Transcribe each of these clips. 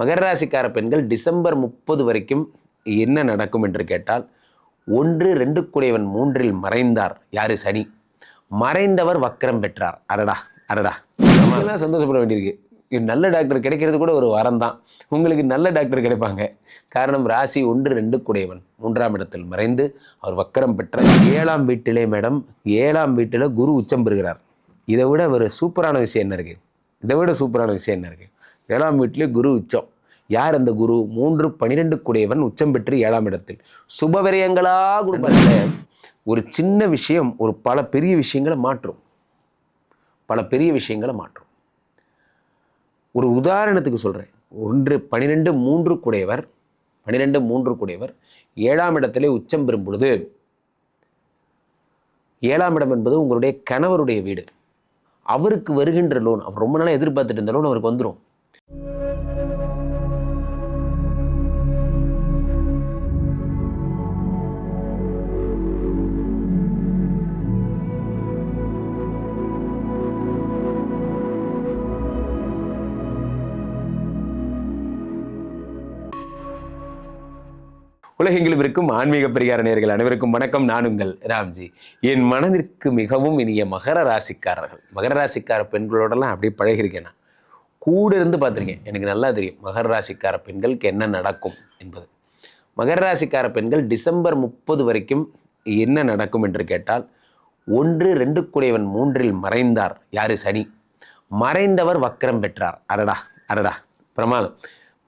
மகர ராசிக்கார பெண்கள் டிசம்பர் முப்பது வரைக்கும் என்ன நடக்கும் என்று கேட்டால் ஒன்று ரெண்டு குடையவன் மூன்றில் மறைந்தார். யாரு? சனி. மறைந்தவர் வக்கரம் பெற்றார். அடடா அடடா. நம்மளாம் சந்தோஷப்பட வேண்டியிருக்கு. நல்ல டாக்டர் கிடைக்கிறது கூட ஒரு வரம் தான் உங்களுக்கு நல்ல டாக்டர் கிடைப்பாங்க. காரணம் ராசி ஒன்று ரெண்டு குடையவன் மூன்றாம் இடத்தில் மறைந்து அவர் வக்கரம் பெற்றார். ஏழாம் வீட்டிலே மேடம் ஏழாம் வீட்டில் குரு உச்சம் பெறுகிறார். இதை விட ஒரு சூப்பரான விஷயம் என்ன இருக்குது இதை விட சூப்பரான விஷயம் என்ன இருக்குது ஏழாம் வீட்டிலே குரு உச்சம். யார் அந்த குரு? மூன்று பனிரெண்டு குடையவன் உச்சம் பெற்று ஏழாம் இடத்தில். சுபவிரயங்களா குடும்பத்தில் ஒரு சின்ன விஷயம் ஒரு பல பெரிய விஷயங்களை மாற்றும். பல பெரிய விஷயங்களை மாற்றும். ஒரு உதாரணத்துக்கு சொல்கிறேன் ஒன்று பனிரெண்டு மூன்று குடையவர் பனிரெண்டு மூன்று குடையவர் ஏழாம் இடத்திலே உச்சம் பெறும் பொழுது ஏழாம் இடம் என்பது உங்களுடைய கணவருடைய வீடு. அவருக்கு வருகின்ற லோன் அவர் ரொம்ப நாளாக எதிர்பார்த்துட்டு இருந்த லோன் அவருக்கு வந்துடும் உலகெங்கிலும் இருக்கும் ஆன்மீக பரிகார நேயர்கள் அனைவருக்கும் வணக்கம். நான் உங்கள் ராம்ஜி. என் மனதிற்கு மிகவும் இனிய மகர ராசிக்காரர்கள். மகர ராசிக்கார பெண்களோடலாம் அப்படியே பழகிருக்கேன் நான். கூட இருந்து பார்த்துருக்கேன். எனக்கு நல்லா தெரியும். மகர ராசிக்கார பெண்களுக்கு என்ன நடக்கும் என்பது. மகர ராசிக்கார பெண்கள் டிசம்பர் முப்பது வரைக்கும் என்ன நடக்கும் என்று கேட்டால் ஒன்று ரெண்டு குடையவன் மூன்றில் மறைந்தார். யாரு? சனி. மறைந்தவர் வக்கரம் பெற்றார். அரடா அரடா பிரமாதம்.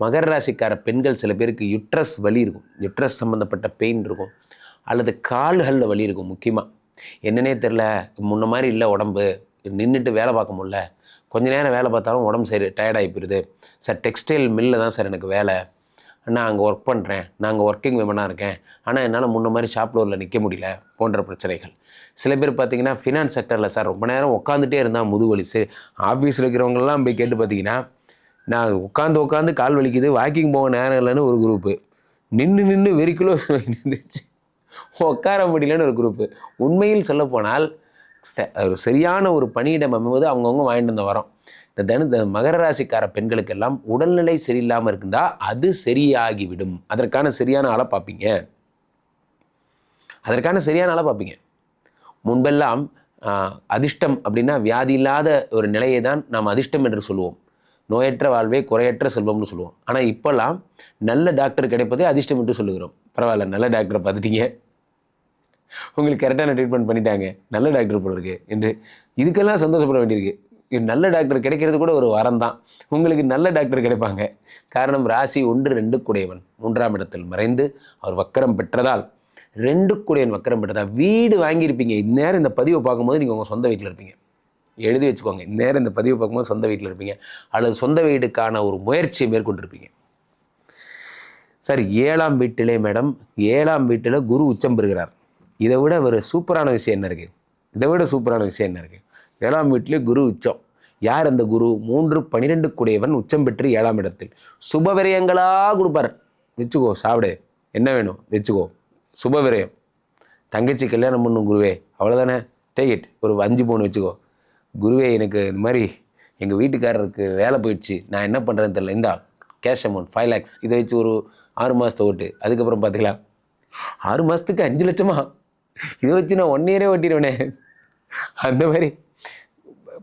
மகர ராசிக்கார பெண்கள் சில பேருக்கு யுட்ரஸ் வலி இருக்கும். யுட்ரஸ் சம்மந்தப்பட்ட பெயின் இருக்கும். அல்லது கால்களில் வலி இருக்கும் முக்கியமாக என்னன்னே தெரில முன்ன மாதிரி இல்லை உடம்பு. நின்றுட்டு வேலை பார்க்க முடில கொஞ்ச நேரம் வேலை பார்த்தாலும் உடம்பு சரி டயர்டாகி போயிடுது. சார் டெக்ஸ்டைல் மில்லில் தான் சார் எனக்கு வேலை. நான் அங்கே ஒர்க் பண்ணுறேன் நான் அங்கே ஒர்க்கிங் விமனாக இருக்கேன். ஆனால் என்னால் முன்ன மாதிரி ஷாப் ஃப்ளோரில் நிற்க முடியல போன்ற பிரச்சனைகள். சில பேர் பார்த்தீங்கன்னா ஃபினான்ஸ் செக்டரில் சார் ரொம்ப நேரம் உட்காந்துட்டே இருந்தால் முதுவலி சரி ஆஃபீஸில் இருக்கிறவங்கெல்லாம் போய் கேட்டு பார்த்தீங்கன்னா நான் உட்காந்து உட்காந்து கால் வலிக்குது. வாக்கிங் போக நேரம் இல்லைன்னு ஒரு குரூப்பு நின்று நின்று வெறிக்குலோ இருந்துச்சு உட்கார முடியலன்னு ஒரு குரூப்பு உண்மையில் சொல்லப்போனால் ஒரு சரியான ஒரு பணியிடம் அமைவது அவங்கவுங்க வாங்கிட்டு வந்த வரோம். இந்த தனு மகர ராசிக்கார பெண்களுக்கெல்லாம் உடல்நிலை சரியில்லாமல் இருந்தால் அது சரியாகிவிடும். அதற்கான சரியான ஆளை பார்ப்பீங்க. அதற்கான சரியான ஆளை பார்ப்பீங்க. முன்பெல்லாம் அதிர்ஷ்டம் அப்படின்னா வியாதி இல்லாத ஒரு நிலையை தான் நாம் அதிர்ஷ்டம் என்று சொல்லுவோம். நோயற்ற வாழ்வே குறையற்ற செல்வம்னு சொல்லுவோம். ஆனால் இப்போல்லாம் நல்ல டாக்டர் கிடைப்பதே அதிர்ஷ்டம் என்று சொல்லுகிறோம். பரவாயில்ல நல்ல டாக்டரை பார்த்துட்டீங்க. உங்களுக்கு கரெக்டான ட்ரீட்மெண்ட் பண்ணிட்டாங்க. நல்ல டாக்டர் போல இருக்கு. என்று இதுக்கெல்லாம் சந்தோஷப்பட வேண்டியிருக்கு. நல்ல டாக்டர் கிடைக்கிறது கூட ஒரு வரம் தான் உங்களுக்கு நல்ல டாக்டர் கிடைப்பாங்க. காரணம் ராசி ஒன்று ரெண்டு குடையவன். மூன்றாம் இடத்தில் மறைந்து அவர் வக்கரம் பெற்றதால் ரெண்டு குடையன் வக்கரம் பெற்றதால் வீடு வாங்கியிருப்பீங்க. இந்நேரம் இந்த பதிவை பார்க்கும்போது நீங்கள் உங்கள் சொந்த வீட்டில் இருப்பீங்க. எழுதி வச்சுக்கோங்க. இந்நேரம் இந்த பதிவை பார்க்கும்போது சொந்த வீட்டில் இருப்பீங்க. அல்லது சொந்த வீடுக்கான ஒரு முயற்சியை மேற்கொண்டிருப்பீங்க. சார் ஏழாம் வீட்டிலே மேடம் ஏழாம் வீட்டில் குரு உச்சம் பெறுகிறார். இதை விட ஒரு சூப்பரான விஷயம் என்ன இருக்குது இதை விட சூப்பரான விஷயம் என்ன இருக்குது ஏழாம் வீட்டிலே குரு உச்சம். யார் அந்த குரு? மூன்று பனிரெண்டு குடையவன் உச்சம் பெற்று ஏழாம் இடத்தில். சுபவிரயங்களா கொடுப்பார். வச்சுக்கோ சாப்பிடு. என்ன வேணும்? வச்சுக்கோ. சுபவிரயம். தங்கச்சி கல்யாணம் பண்ணும் குருவே அவ்வளோதானே டேக் இட் ஒரு அஞ்சு பவுன் வச்சுக்கோ. குருவே எனக்கு இந்த மாதிரி எங்கள் வீட்டுக்காரருக்கு வேலை போயிடுச்சு. நான் என்ன பண்ணுறேன்னு தெரில இந்தா கேஷ் அமௌண்ட் ஃபைவ் லேக்ஸ் இதை வச்சு ஒரு ஆறு மாதத்தை ஓட்டு. அதுக்கப்புறம் பார்த்துக்கலாம் ஆறு மாதத்துக்கு அஞ்சு லட்சமா? இதை வச்சு நான் ஒன் இயரே ஓட்டிடுவேனே அந்த மாதிரி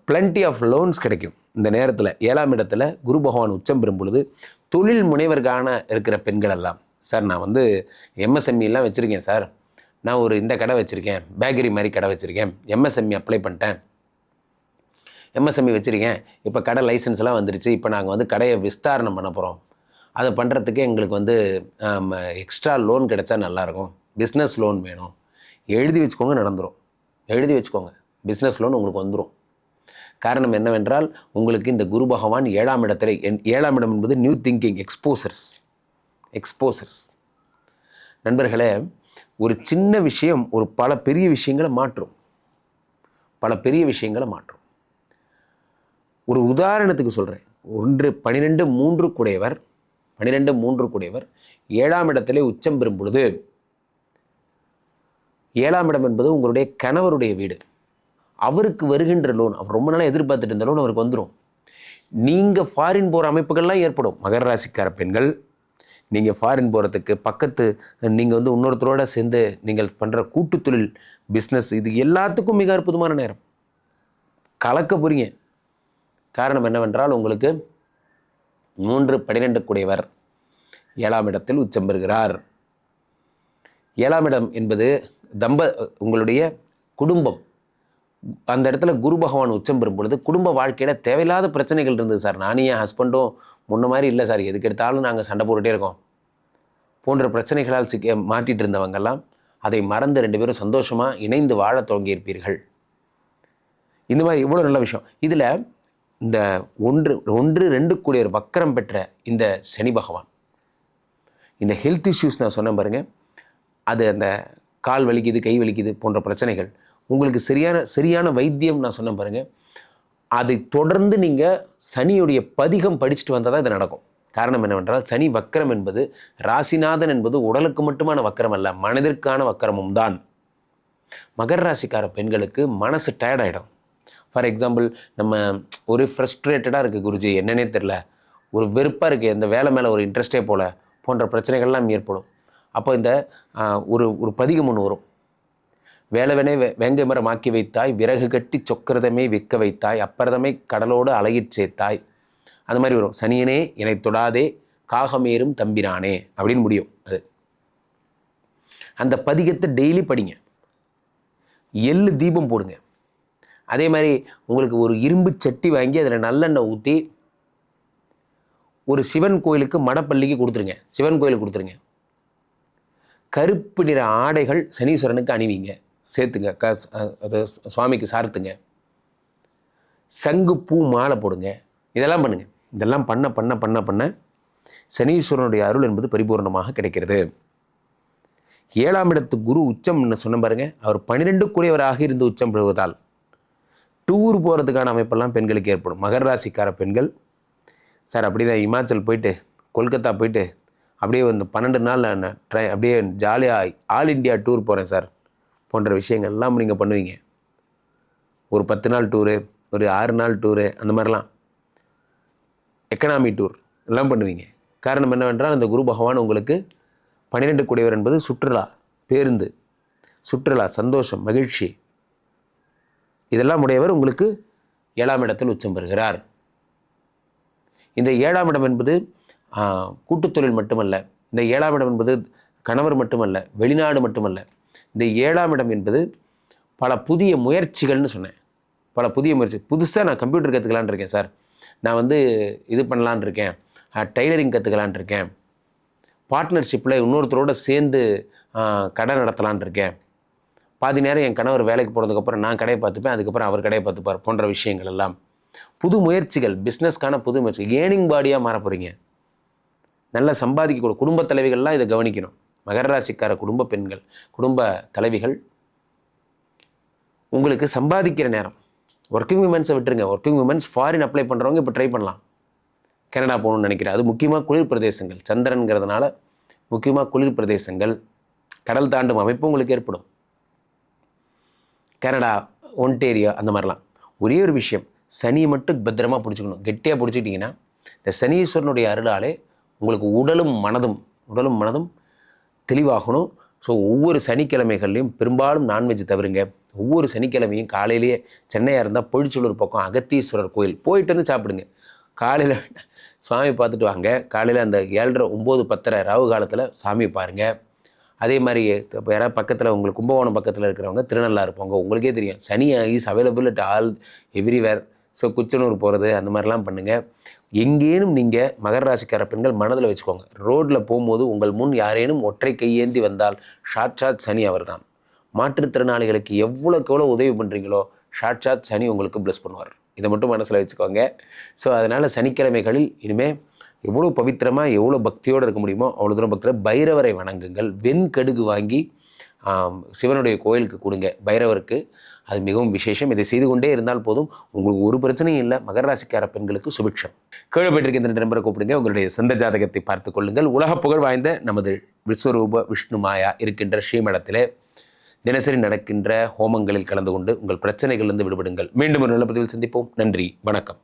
பிளண்டி ஆஃப் லோன்ஸ் கிடைக்கும். இந்த நேரத்தில் ஏழாம் இடத்துல குரு பகவான் உச்சம் பெறும் பொழுது தொழில் முனைவர்கான இருக்கிற பெண்கள் எல்லாம் சார் நான் வந்து எம்எஸ்எம்இலாம் வச்சுருக்கேன் சார். நான் ஒரு இந்த கடை வச்சுருக்கேன் பேக்கரி மாதிரி கடை வச்சுருக்கேன் எம்எஸ்எம்இ அப்ளை பண்ணிட்டேன். எம்எஸ்எம்இ வச்சுருக்கேன். இப்போ கடை லைசன்ஸ்லாம் எல்லாம் வந்துருச்சு. இப்போ நாங்கள் வந்து கடையை விஸ்தாரணம் பண்ண போகிறோம் அதை பண்ணுறதுக்கு எங்களுக்கு வந்து எக்ஸ்ட்ரா லோன் கிடைச்சா நல்லாயிருக்கும் பிஸ்னஸ் லோன் வேணும். எழுதி வச்சுக்கோங்க நடந்துடும் எழுதி வச்சுக்கோங்க. பிஸ்னஸ் லோன் உங்களுக்கு வந்துடும் காரணம் என்னவென்றால் உங்களுக்கு இந்த குரு பகவான் ஏழாம் இடத்துல என்- ஏழாம் இடம் என்பது நியூ திங்கிங் எக்ஸ்போசர்ஸ் எக்ஸ்போசர்ஸ் நண்பர்களே ஒரு சின்ன விஷயம் ஒரு பல பெரிய விஷயங்களை மாற்றும். பல பெரிய விஷயங்களை மாற்றும். ஒரு உதாரணத்துக்கு சொல்கிறேன் ஒன்று பனிரெண்டு மூன்று குடையவர் பனிரெண்டு மூன்று குடையவர் ஏழாம் இடத்திலே உச்சம் பெறும் பொழுது ஏழாம் இடம் என்பது உங்களுடைய கணவருடைய வீடு. அவருக்கு வருகின்ற லோன் அவர் ரொம்ப நாளாக எதிர்பார்த்துட்டு இருந்த லோன் அவருக்கு வந்துடும் நீங்கள் ஃபாரின் போகிற அமைப்புகள்லாம் ஏற்படும். மகர ராசிக்கார பெண்கள் நீங்கள் ஃபாரின் போகிறதுக்கு பக்கத்து நீங்கள் வந்து இன்னொருத்தரோட சேர்ந்து நீங்கள் பண்ணுற கூட்டு தொழில் பிஸ்னஸ் இது எல்லாத்துக்கும் மிக அற்புதமான நேரம். கலக்க போகிறீங்க காரணம் என்னவென்றால் உங்களுக்கு மூன்று பனிரெண்டு கூடியவர் ஏழாம் இடத்தில் உச்சம் பெறுகிறார். ஏழாம் இடம் என்பது தம்ப உங்களுடைய குடும்பம். அந்த இடத்துல குரு பகவான் உச்சம் பெறும் பொழுது குடும்ப வாழ்க்கையில் தேவையில்லாத பிரச்சனைகள் இருந்தது சார். நானும் என் ஹஸ்பண்டும் முன்ன மாதிரி இல்லை சார். எதுக்கு எடுத்தாலும் நாங்கள் சண்டை போட்டுகிட்டே இருக்கோம். போன்ற பிரச்சனைகளால் சிக்க மாட்டிகிட்டு இருந்தவங்கெல்லாம் அதை மறந்து ரெண்டு பேரும் சந்தோஷமாக இணைந்து வாழ தொடங்கியிருப்பீர்கள் இந்த மாதிரி இவ்வளோ நல்ல விஷயம். இதில் இந்த ஒன்று ஒன்று ரெண்டு கூடிய ஒரு வக்கரம் பெற்ற இந்த சனி பகவான். இந்த ஹெல்த் இஷ்யூஸ் நான் சொன்னேன் பாருங்கள் அது அந்த கால் வலிக்குது கை வலிக்குது போன்ற பிரச்சனைகள். உங்களுக்கு சரியான சரியான வைத்தியம் நான் சொன்னேன் பாருங்கள் அதை தொடர்ந்து நீங்கள் சனியுடைய பதிகம் படிச்சுட்டு வந்தால் தான் இது நடக்கும். காரணம் என்னவென்றால் சனி வக்கரம் என்பது ராசிநாதன் என்பது உடலுக்கு மட்டுமான வக்கரம் அல்ல மனதிற்கான வக்கரமும் தான். மகர ராசிக்கார பெண்களுக்கு மனசு டயர்டாயிடும் ஆகிடும் ஃபார் எக்ஸாம்பிள் நம்ம ஒரு ஃப்ரஸ்ட்ரேட்டடாக இருக்குது குருஜி என்னன்னே தெரில ஒரு வெறுப்பாக இருக்குது இந்த வேலை மேலே ஒரு இன்ட்ரெஸ்டே போல போன்ற பிரச்சனைகள்லாம் ஏற்படும். அப்போ இந்த ஒரு ஒரு பதிகம் ஒன்று வரும். வேலவனே வெ- வேங்கை மரம் ஆக்கி வைத்தாய் விறகு கட்டி சொக்கரதமே விற்க வைத்தாய் அப்பரதமே கடலோடு அலையிற் சேர்த்தாய். அந்த மாதிரி வரும். சனியனே என்னை தொடாதே காகமேறும் தம்பிரானே அப்படின்னு முடியும் அது. அந்த பதிகத்தை டெய்லி படிங்க. எள்ளு தீபம் போடுங்க. அதே மாதிரி உங்களுக்கு ஒரு இரும்பு சட்டி வாங்கி அதில் நல்லெண்ணெய் ஊற்றி ஒரு சிவன் கோயிலுக்கு மடப்பள்ளிக்கு கொடுத்துருங்க. சிவன் கோயிலுக்கு கொடுத்துருங்க. கருப்பு நிற ஆடைகள் சனீஸ்வரனுக்கு அணிவிங்க. சேர்த்துங்க. க அது சுவாமிக்கு சார்த்துங்க சங்கு பூ மாலை போடுங்க. இதெல்லாம் பண்ணுங்கள் இதெல்லாம் பண்ண பண்ண பண்ண பண்ண சனீஸ்வரனுடைய அருள் என்பது பரிபூர்ணமாக கிடைக்கிறது. ஏழாம் இடத்து குரு உச்சம் சொன்ன பாருங்க. அவர் பன்னிரெண்டுக்குரியவராக இருந்து உச்சம் பெறுவதால் டூர் போகிறதுக்கான அமைப்பெல்லாம் பெண்களுக்கு ஏற்படும். மகர ராசிக்கார பெண்கள் சார் அப்படி தான் இமாச்சல் போயிட்டு கொல்கத்தா போயிட்டு அப்படியே வந்து பன்னெண்டு நாள் நான் ட்ரை அப்படியே ஜாலியாக ஆல் இந்தியா டூர் போகிறேன் சார் போன்ற விஷயங்கள் எல்லாம் நீங்கள் பண்ணுவீங்க. ஒரு பத்து நாள் டூரு ஒரு ஆறு நாள் டூரு அந்த மாதிரிலாம். எக்கனாமி டூர் எல்லாம் பண்ணுவீங்க. காரணம் என்னவென்றால் அந்த குரு பகவான் உங்களுக்கு பன்னிரெண்டு குடைவர் என்பது சுற்றுலா பேருந்து சுற்றுலா சந்தோஷம் மகிழ்ச்சி. இதெல்லாம் உடையவர் உங்களுக்கு ஏழாம் இடத்தில் உச்சம் பெறுகிறார். இந்த ஏழாம் இடம் என்பது கூட்டுத்தொழில் மட்டுமல்ல இந்த ஏழாம் இடம் என்பது கணவர் மட்டுமல்ல வெளிநாடு மட்டுமல்ல இந்த ஏழாம் இடம் என்பது பல புதிய முயற்சிகள்னு சொன்னேன். பல புதிய முயற்சி. புதுசாக நான் கம்ப்யூட்டர் கற்றுக்கலான்னு இருக்கேன் சார். நான் வந்து இது பண்ணலான்னு இருக்கேன். டைலரிங் கற்றுக்கலான் இருக்கேன். பார்ட்னர்ஷிப்பில் இன்னொருத்தரோட சேர்ந்து கடை நடத்தலான்னு இருக்கேன். பாதி நேரம் என் கணவர் வேலைக்கு போனதுக்கப்புறம் நான் கடையை பார்த்துப்பேன். அதுக்கப்புறம் அவர் கடையை பார்த்துப்பார் போன்ற விஷயங்கள் எல்லாம். புது முயற்சிகள் பிஸ்னஸ்க்கான புது முயற்சி ஏர்னிங் பாடியாக மாற போகிறீங்க நல்லா சம்பாதிக்க குடும்ப தலைவிகள்லாம் இதை கவனிக்கணும். மகர ராசிக்கார குடும்ப பெண்கள் குடும்ப தலைவிகள் உங்களுக்கு சம்பாதிக்கிற நேரம். ஒர்க்கிங் விமன்ஸை விட்டுருங்க. ஒர்க்கிங் உமன்ஸ் ஃபாரின் அப்ளை பண்ணுறவங்க இப்போ ட்ரை பண்ணலாம். கனடா போகணும்னு நினைக்கிறேன். அது முக்கியமாக குளிர் பிரதேசங்கள். சந்திரன்கிறதுனால முக்கியமாக குளிர் பிரதேசங்கள். கடல் தாண்டும் அமைப்பு உங்களுக்கு ஏற்படும். கனடா ஒன்டேரியோ அந்த மாதிரிலாம். ஒரே ஒரு விஷயம். சனியை மட்டும் பத்திரமா பிடிச்சிக்கணும். கெட்டியாக பிடிச்சிக்கிட்டிங்கன்னா இந்த சனீஸ்வரனுடைய அருளாலே உங்களுக்கு உடலும் மனதும் உடலும் மனதும் தெளிவாகணும். ஸோ ஒவ்வொரு சனிக்கிழமைகள்லையும் பெரும்பாலும் நான்வெஜ் தவிருங்க. ஒவ்வொரு சனிக்கிழமையும் காலையிலேயே சென்னையாக இருந்தால் பொழிச்சலூர் பக்கம் அகத்தீஸ்வரர் கோயில் போயிட்டு வந்து சாப்பிடுங்க. காலையில் சுவாமி பார்த்துட்டு வாங்க. காலையில் அந்த ஏழரை ஒம்பது பத்தரை ராவு காலத்தில் சாமி பாருங்கள் அதே மாதிரி இப்போ யாராவது பக்கத்தில் உங்களுக்கு கும்பகோணம் பக்கத்தில் இருக்கிறவங்க திருநள்ளாறு இருப்பாங்க உங்களுக்கே தெரியும். Shani is available at all everywhere so Kuchanur போகிறது அந்த மாதிரிலாம் பண்ணுங்கள் எங்கேனும் நீங்கள் மகர ராசிக்கார பெண்கள் மனதில் வச்சுக்கோங்க. ரோட்டில் போகும்போது உங்கள் முன் யாரேனும் ஒற்றை கையேந்தி வந்தால் சாட்சாத் சனி அவர்தான். மாற்றுத்திறனாளிகளுக்கு எவ்வளோக்கு எவ்வளோ உதவி பண்ணுறீங்களோ சாட்சாத் சனி உங்களுக்கு ப்ளஸ் பண்ணுவார். இதை மட்டும் மனசில் வச்சுக்கோங்க. ஸோ அதனால் சனிக்கிழமைகளில் இனிமேல் எவ்வளோ பவித்திரமாக எவ்வளோ பக்தியோடு இருக்க முடியுமோ அவ்வளோ தூரம் பக்தியில் பைரவரை வணங்குங்கள். வெண்கடுகு வாங்கி சிவனுடைய கோயிலுக்கு கொடுங்க. பைரவருக்கு அது மிகவும் விசேஷம். இதை செய்து கொண்டே இருந்தால் போதும். உங்களுக்கு ஒரு பிரச்சனையும் இல்லை. மகர ராசிக்கார பெண்களுக்கு சுபிக்ஷம். கீழே போயிட்டிருக்க இந்த நம்பரை கூப்பிடுங்க. உங்களுடைய சொந்த ஜாதகத்தை பார்த்து கொள்ளுங்கள். உலக புகழ் வாய்ந்த நமது விஸ்வரூப விஷ்ணு மாயா இருக்கின்ற ஸ்ரீமடத்திலே தினசரி நடக்கின்ற ஹோமங்களில் கலந்து கொண்டு உங்கள் பிரச்சனைகளிலிருந்து விடுபடுங்கள். மீண்டும் ஒரு நல்ல பதிவில் சந்திப்போம். நன்றி. வணக்கம்.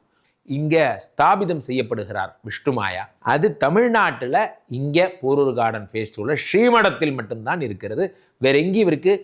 இங்கே ஸ்தாபிதம் செய்யப்படுகிறார் விஷ்ணுமாயா அது தமிழ்நாட்டில் இங்கே போரூர் கார்டன் ஃபேஸ்டிவலில் ஸ்ரீமடத்தில் மட்டும்தான் இருக்கிறது. வேற எங்கேயும் இருக்குது